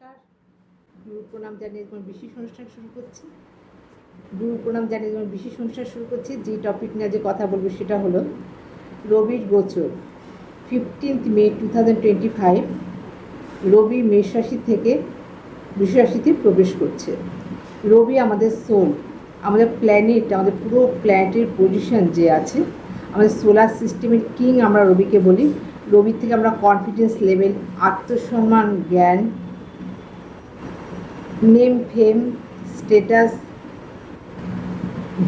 নমস্কার। গুরু প্রণাম জানিয়ে তোমার বিশেষ অনুষ্ঠান শুরু করছি। গুরু প্রণাম জানিয়ে তোমার বিশেষ অনুষ্ঠান শুরু করছি। যে টপিক নিয়ে যে কথা বলব সেটা হলো রবির গোচর। Fifteenth May two thousand twenty five রবি মেষ রাশি থেকে বৃষ রাশিতে প্রবেশ করছে। রবি আমাদের সোল আমাদের প্ল্যানেট আমাদের পুরো প্ল্যানেটের পজিশন যে আছে, আমাদের সোলার সিস্টেমের কিং আমরা রবিকে বলি। রবির থেকে আমরা কনফিডেন্স লেভেল আত্মসম্মান, জ্ঞান নেম, ফেম স্টেটাস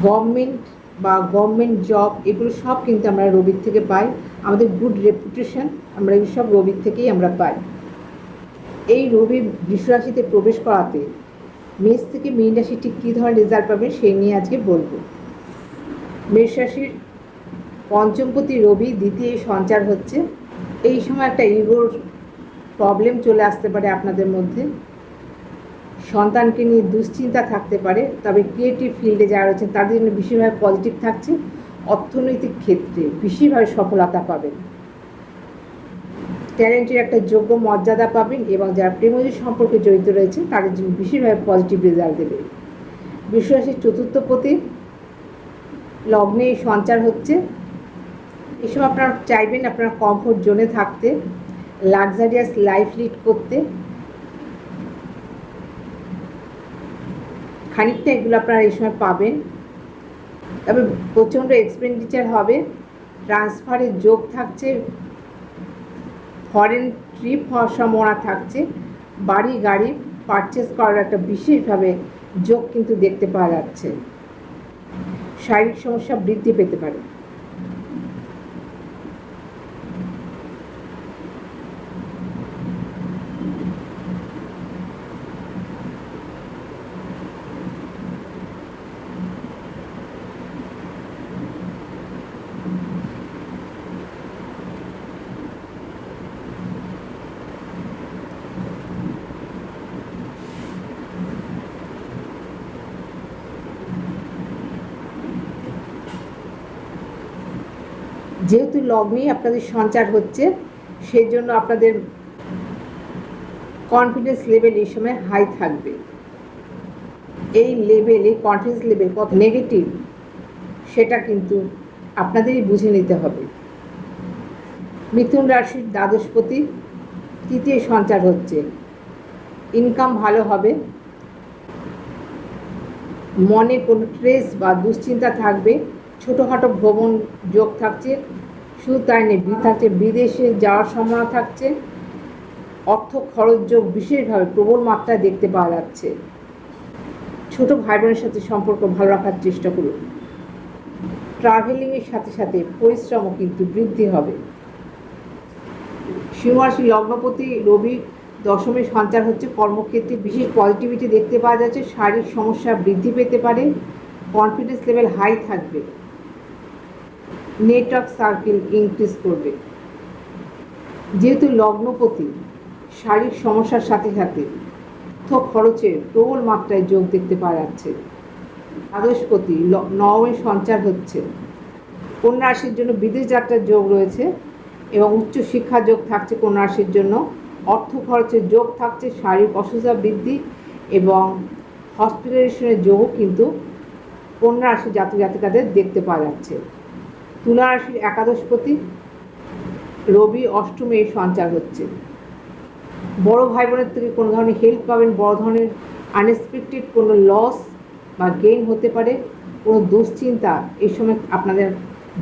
গভর্নমেন্ট বা গভর্নমেন্ট জব, এগুলো সব কিন্তু আমরা রবির থেকে পাই। আমাদের গুড রেপুটেশন আমরা এই সব রবির থেকেই আমরা পাই। এই রবি বৃষ রাশিতে প্রবেশ করাতে মেষ থেকে মীন রাশি ঠিক কী ধরনের রেজাল্ট পাবে সেই নিয়ে আজকে বলব। মেষ রাশির পঞ্চমপতি রবি দ্বিতীয় সঞ্চার হচ্ছে। এই সময় একটা ইগোর প্রবলেম চলে আসতে পারে আপনাদের মধ্যে। সন্তানকে নিয়ে দুশ্চিন্তা থাকতে পারে, তবে ক্রিয়েটিভ ফিল্ডে যারা রয়েছেন, তাদের জন্য বিশেষভাবে পজিটিভ থাকছে অর্থনৈতিক ক্ষেত্রে, বিশেষভাবে সফলতা পাবেন। ট্যালেন্টের একটা যোগ্য মর্যাদা পাবেন এবং যারা প্রেমজী সম্পর্কে জড়িত রয়েছে তাদের জন্য বিশেষভাবে পজিটিভ রেজাল্ট দেবে। বিশ্বরাশির চতুর্থ পতি লগ্নে সঞ্চার হচ্ছে। এসব আপনারা চাইবেন আপনারা কমফোর্ট জোনে থাকতে লাক্সারিয়াস লাইফ লিড করতে। খানিকটা এগুলো আপনারা এই সময় পাবেন। তবে প্রচণ্ড এক্সপেন্ডিচার হবে। ট্রান্সফারের যোগ থাকছে। ফরেন ট্রিপ হওয়ার সম্ভাবনা থাকছে। বাড়ি গাড়ি পারচেস করার একটা বিশেষভাবে যোগ কিন্তু দেখতে পাওয়া যাচ্ছে। শারীরিক সমস্যা বৃদ্ধি পেতে পারে। যেহেতু লগ্নেই আপনাদের সঞ্চার হচ্ছে সেই জন্য আপনাদের কনফিডেন্স লেভেল এই সময় হাই থাকবে। এই লেভেল এই কনফিডেন্স লেভেল কত নেগেটিভ সেটা কিন্তু আপনাদেরই বুঝে নিতে হবে। মিথুন রাশির দ্বাদশপতি তৃতীয় সঞ্চার হচ্ছে। ইনকাম ভালো হবে। মনে কোনো ট্রেস বা দুশ্চিন্তা থাকবে। ছোটোখাটো ভ্রমণ যোগ থাকছে, শুধু তাই নেই থাকছে বিদেশে যাওয়ার সম্ভাবনা থাকছে, অর্থ খরচ যোগ বিশেষভাবে প্রবল মাত্রায় দেখতে পাওয়া যাচ্ছে। ছোট ভাই বোনের সাথে সম্পর্ক ভালো রাখার চেষ্টা করুন। ট্রাভেলিংয়ের সাথে সাথে পরিশ্রমও কিন্তু বৃদ্ধি হবে। সিংহরাশি লগ্নপতি রবি দশমে সঞ্চার হচ্ছে। কর্মক্ষেত্রে বিশেষ পজিটিভিটি দেখতে পাওয়া যাচ্ছে। শারীরিক সমস্যা বৃদ্ধি পেতে পারে। কনফিডেন্স লেভেল হাই থাকবে। নেটওয়ার্ক সার্কেল ইনক্রিজ করবে। যেহেতু লগ্নপতি, শারীরিক সমস্যার সাথে সাথে অর্থ খরচের প্রবল মাত্রায় যোগ দেখতে পাওয়া যাচ্ছে। আদর্শপতি নবমে সঞ্চার হচ্ছে। কন্যা রাশির জন্য বিদেশ যাত্রার যোগ রয়েছে এবং উচ্চ শিক্ষা যোগ থাকছে কন্যা রাশির জন্য। অর্থ খরচের যোগ থাকছে, শারীরিক অসুস্থতা বৃদ্ধি এবং হসপিটালাইজেশনের যোগও কিন্তু কন্যা রাশির জাতক জাতিকাদের দেখতে পাওয়া যাচ্ছে। তুলা রাশির একাদশপতি রবি অষ্টমে সঞ্চার হচ্ছে। বড় ভাই বোনের থেকে কোনো ধরনের হেল্প পাবেন, বড় ধরনের আনএক্সপেক্টেড কোনো লস বা গেইন হতে পারে, কোনো দুশ্চিন্তা, এই সময় আপনাদের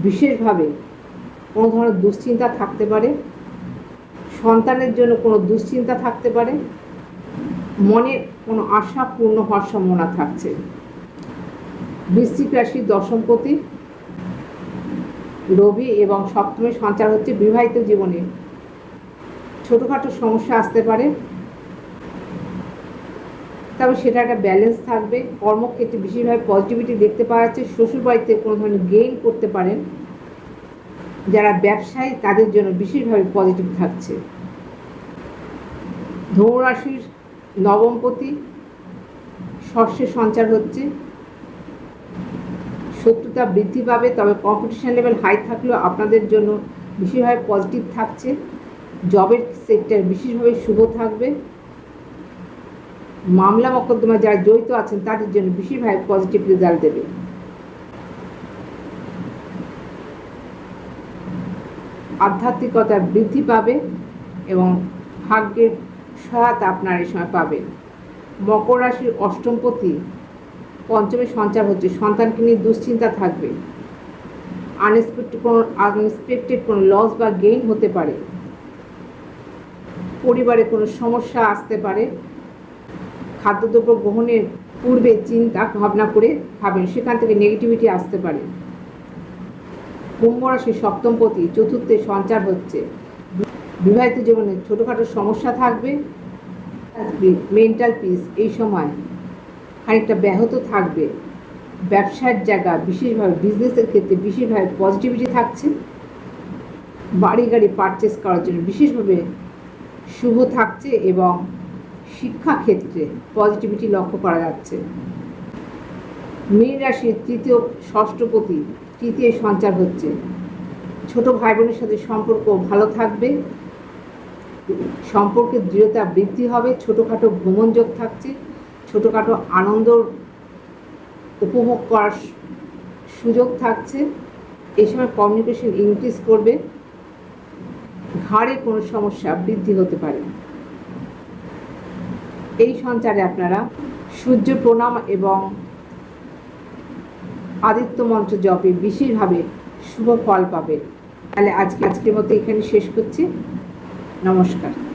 বিশেষভাবে কোনো ধরনের দুশ্চিন্তা থাকতে পারে, সন্তানের জন্য কোনো দুশ্চিন্তা থাকতে পারে মনের কোনো আশা পূর্ণ হওয়ার সম্ভাবনা থাকছে। বৃশ্চিক রাশির দশমপতি রবি এবং সপ্তমে সঞ্চার হচ্ছে বিবাহিত জীবনে। ছোটোখাটো সমস্যা আসতে পারে, তবে সেটা একটা ব্যালেন্স থাকবে। কর্মক্ষেত্রে বিশেষভাবে পজিটিভিটি দেখতে পাওয়া যাচ্ছে। শ্বশুরবাড়িতে কোনো ধরনের গেইন করতে পারেন। যারা ব্যবসায়ী, তাদের জন্য বিশেষভাবে পজিটিভ থাকছে। ধনুরাশির নবমপতি শস্যে সঞ্চার হচ্ছে। শত্রুতা বৃদ্ধি পাবে, তবে কম্পিটিশন লেভেল হাই থাকলেও আপনাদের জন্য বিশেষভাবে পজিটিভ থাকছে। জবের সেক্টর বিশেষভাবে শুভ থাকবে। মামলা মকদ্দমায় যারা জড়িত আছেন, তাদের জন্য বিশেষভাবে পজিটিভ রেজাল্ট দেবে। আধ্যাত্মিকতা বৃদ্ধি পাবে এবং ভাগ্যের সহায়তা আপনার এই সময় পাবেন মকর রাশির অষ্টমপতি পঞ্চমে সঞ্চার হচ্ছে। সন্তানকে নিয়ে দুশ্চিন্তা থাকবে। আনএক্সপেক্টেড কোনো আনএক্সপেক্টেড কোনো লস বা গেইন হতে পারে। পরিবারে কোনো সমস্যা আসতে পারে। খাদ্যদ্রব্য গ্রহণের পূর্বে চিন্তা, ভাবনা করে খাবেন। সেখান থেকে নেগেটিভিটি আসতে পারে। কুম্ভ রাশির সপ্তমপতি চতুর্থে সঞ্চার হচ্ছে। বিবাহিত জীবনে ছোটোখাটো সমস্যা থাকবে। মেন্টাল পিস এই সময় খানিকটা ব্যাহত থাকবে। ব্যবসার জায়গা, বিশেষভাবে বিজনেসের ক্ষেত্রে বিশেষভাবে পজিটিভিটি থাকছে। বাড়ি গাড়ি পারচেস করার জন্য বিশেষভাবে শুভ থাকছে এবং শিক্ষাক্ষেত্রে পজিটিভিটি লক্ষ্য করা যাচ্ছে। মীন রাশির তৃতীয় ষষ্ঠপতি তৃতীয় সঞ্চার হচ্ছে। ছোট ভাই বোনের সাথে সম্পর্ক ভালো থাকবে। সম্পর্কের দৃঢ়তা বৃদ্ধি হবে। ছোটোখাটো ভ্রমণযোগ থাকছে। ছোটোখাটো আনন্দ উপভোগ করার সুযোগ থাকছে। এই সময় কমিউনিকেশন ইনক্রিজ করবে। ঘাড়ে কোনো সমস্যা বৃদ্ধি হতে পারে। এই সঞ্চারে আপনারা সূর্য প্রণাম এবং আদিত্য মন্ত্র জপে বিশেষভাবে শুভ ফল পাবেন। তাহলে আজকে আজকের মতো এখানে শেষ করছি। নমস্কার।